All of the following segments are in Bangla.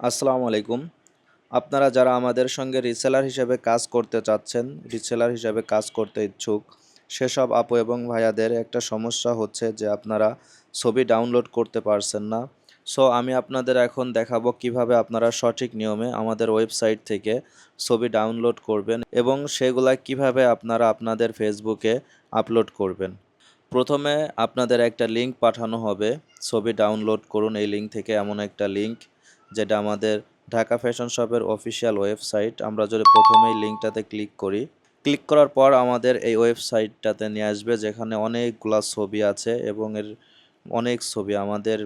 আসসালামু আলাইকুম। আপনারা যারা আমাদের সঙ্গে রিসেলার হিসেবে কাজ করতে চাচ্ছেন রিসেলার হিসেবে কাজ করতে ইচ্ছুক, সেসব আপু এবং ভাইয়াদের একটা সমস্যা হচ্ছে যে আপনারা ছবি ডাউনলোড করতে পারছেন না। সো আমি আপনাদের এখন দেখাবো কীভাবে আপনারা সঠিক নিয়মে আমাদের ওয়েবসাইট থেকে ছবি ডাউনলোড করবেন এবং সেগুলা কীভাবে আপনারা আপনাদের ফেসবুকে আপলোড করবেন। প্রথমে আপনাদের একটা লিংক পাঠানো হবে। ছবি ডাউনলোড করুন। এই লিঙ্ক থেকে এমন একটা লিংক যেটা আমাদের ঢাকা ফ্যাশন শপের অফিসিয়াল ওয়েবসাইট আমরা যদি প্রথমেই লিঙ্কটাতে ক্লিক করি ক্লিক করার পর আমাদের এই ওয়েবসাইটটাতে নিয়ে আসবে, যেখানে অনেকগুলা ছবি আছে এবং এর অনেক ছবি। আমাদের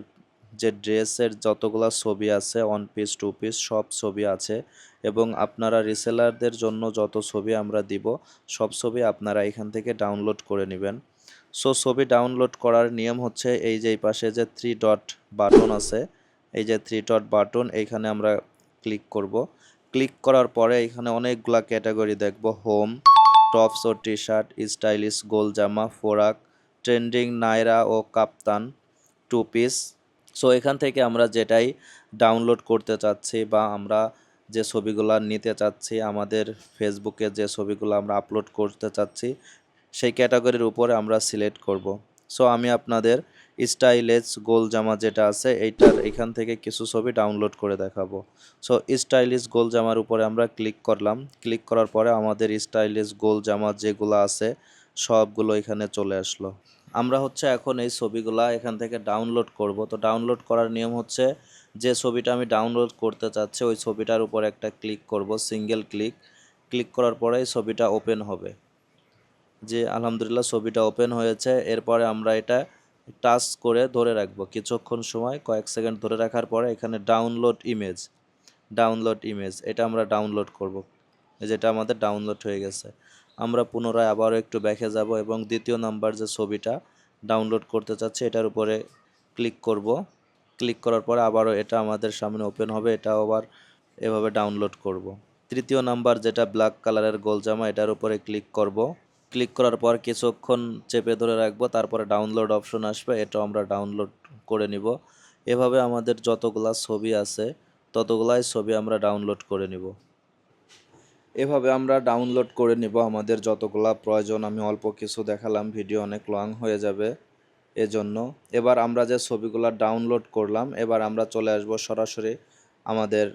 যে ড্রেসের যতগুলা ছবি আছে ওয়ান পিস টু পিস সব ছবি আছে এবং আপনারা রিসেলারদের জন্য যত ছবি আমরা দিব, সব ছবি আপনারা এখান থেকে ডাউনলোড করে নেবেন। সো ছবি ডাউনলোড করার নিয়ম হচ্ছে এই যে পাশে যে থ্রি ডট বাটন আছে এই যে থ্রি ডট বাটন এইখানে আমরা ক্লিক করব। ক্লিক করার পরে এখানে অনেকগুলা ক্যাটাগরি দেখব। হোম টপস ও টি শার্ট স্টাইলিশ গোল জামা, ফোরাক ট্রেন্ডিং নায়রা ও কাপ্তান টু পিস সো এখান থেকে আমরা যেটাই ডাউনলোড করতে চাচ্ছি বা আমরা যে ছবিগুলো নিতে চাচ্ছি, আমাদের ফেসবুকে যে ছবিগুলো আমরা আপলোড করতে চাচ্ছি, সেই ক্যাটাগরির উপরে আমরা সিলেক্ট করব। সো আমি আপনাদের স্টাইলেজ গোল জামা যেটা আছে, এইটার এখান থেকে কিছু ছবি ডাউনলোড করে দেখাবো। সো স্টাইলিশ গোল জামার উপরে আমরা ক্লিক করলাম। ক্লিক করার পরে আমাদের স্টাইলিশ গোল জামা যেগুলো আছে, সবগুলো এখানে চলে আসলো। আমরা হচ্ছে এখন এই ছবিগুলা এখান থেকে ডাউনলোড করব। তো ডাউনলোড করার নিয়ম হচ্ছে, যে ছবিটা আমি ডাউনলোড করতে চাচ্ছি, ওই ছবিটার উপর একটা ক্লিক করব সিঙ্গেল ক্লিক ক্লিক করার পরে ছবিটা ওপেন হবে। যে আলহামদুলিল্লাহ ছবিটা ওপেন হয়েছে, এরপরে আমরা এটা টাচ করে ধরে রাখব। কিছুক্ষণ সময়, কয়েক সেকেন্ড ধরে রাখার পরে এখানে ডাউনলোড ইমেজ ডাউনলোড ইমেজ এটা আমরা ডাউনলোড করব। যেটা আমাদের ডাউনলোড হয়ে গেছে। আমরা পুনরায় আবারও একটু ব্যাকে যাব এবং দ্বিতীয় নাম্বার যে ছবিটা ডাউনলোড করতে চাচ্ছি, এটার উপরে ক্লিক করব। ক্লিক করার পরে আবারও এটা আমাদের সামনে ওপেন হবে, এটাও আবার এভাবে ডাউনলোড করব। তৃতীয় নাম্বার যেটা ব্ল্যাক কালারের গোলজামা, এটার উপরে ক্লিক করব। ক্লিক করার পর কিছুক্ষণ চেপে ধরে রাখব, তারপরে ডাউনলোড অপশন আসবে এটাও আমরা ডাউনলোড করে নিব। এভাবে আমাদের যতগুলা ছবি আছে, ততগুলাই ছবি আমরা ডাউনলোড করে নিব। এভাবে আমরা ডাউনলোড করে নিব, আমাদের যতগুলা প্রয়োজন, আমি অল্প কিছু দেখালাম ভিডিও অনেক লং হয়ে যাবে এজন্য। এবার আমরা যে ছবিগুলো ডাউনলোড করলাম, এবার আমরা চলে আসব সরাসরি আমাদের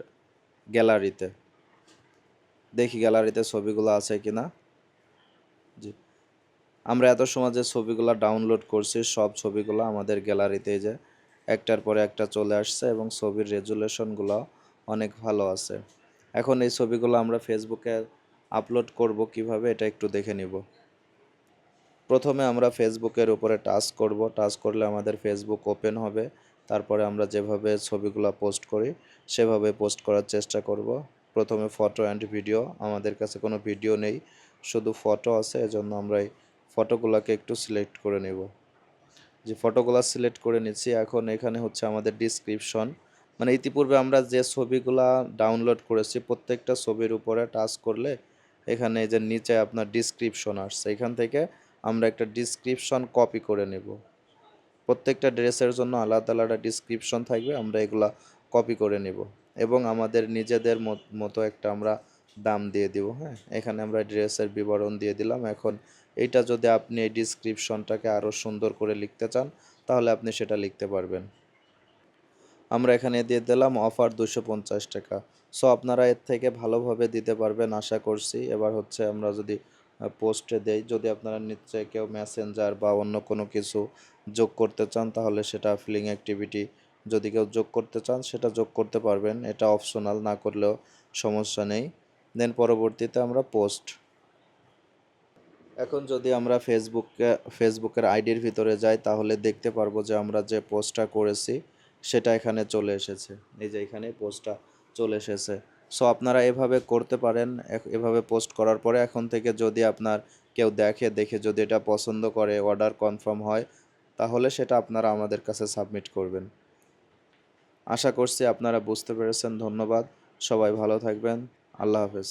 গ্যালারিতে দেখি গ্যালারিতে ছবিগুলো আছে কিনা। জি। আমরা এত সময় যে ছবিগুলো ডাউনলোড করছি, সব ছবিগুলো আমাদের গ্যালারিতে যে একটার পরে একটা চলে আসছে এবং ছবির রেজুলেশনগুলো অনেক ভালো আছে। এখন এই ছবিগুলো আমরা ফেসবুকে আপলোড করব কীভাবে, এটা একটু দেখে নিব। প্রথমে আমরা ফেসবুকের উপরে টাচ করব। টাচ করলে আমাদের ফেসবুক ওপেন হবে। তারপরে আমরা যেভাবে ছবিগুলো পোস্ট করি, সেভাবে পোস্ট করার চেষ্টা করব। প্রথমে ফটো অ্যান্ড ভিডিও আমাদের কাছে কোনো ভিডিও নেই। শুধু ফটো আছে, এজন্য আমরা এই ফটোগুলোকে একটু সিলেক্ট করে নেব। যে ফটোগুলো সিলেক্ট করে নিচ্ছি, এখন এখানে হচ্ছে আমাদের ডিসক্রিপশন মানে ইতিপূর্বে আমরা যে ছবিগুলা ডাউনলোড করেছি, প্রত্যেকটা ছবির উপরে টাচ করলে এখানে যে নিচে আপনার ডিসক্রিপশন আসছে। এখান থেকে আমরা একটা ডিসক্রিপশন কপি করে নেব। প্রত্যেকটা ড্রেসের জন্য আলাদা আলাদা ডিসক্রিপশন থাকবে, আমরা এগুলা কপি করে নেব। এবং আমাদের নিজেদের মতো একটা আমরা দাম দিয়ে দিব হ্যাঁ? এখানে আমরা ড্রেসের বিবরণ দিয়ে দিলাম। এখন এইটা যদি আপনি এই ডিসক্রিপশনটাকে আরও সুন্দর করে লিখতে চান, তাহলে আপনি সেটা লিখতে পারবেন। আমরা এখানে দিয়ে দিলাম অফার দুশো পঞ্চাশ টাকা। সো আপনারা এর থেকে ভালোভাবে দিতে পারবেন, আশা করছি। এবার হচ্ছে আমরা যদি পোস্টে দেই, যদি আপনারা নিশ্চয়ই কেউ মেসেঞ্জার বা অন্য কোনো কিছু যোগ করতে চান, তাহলে সেটা ফিলিং অ্যাক্টিভিটি যদি কেউ যোগ করতে চান, সেটা যোগ করতে পারবেন। এটা অপশনাল না করলেও সমস্যা নেই। দেন পরবর্তীতে আমরা পোস্ট এখন যদি আমরা ফেসবুকে ফেসবুকের আইডির ভিতরে যাই, তাহলে দেখতে পারব যে আমরা যে পোস্টটা করেছি, সেটা এখানে চলে এসেছে। এই যে এখানে পোস্টটা চলে এসেছে। সো আপনারা এভাবে করতে পারেন এভাবে পোস্ট করার পরে এখন থেকে যদি আপনার কেউ দেখে দেখে যদি এটা পছন্দ করে অর্ডার কনফার্ম হয়, তাহলে সেটা আপনারা আমাদের কাছে সাবমিট করবেন। আশা করছি আপনারা বুঝতে পেরেছেন। ধন্যবাদ। সবাই ভালো থাকবেন। আল্লাহ হাফেজ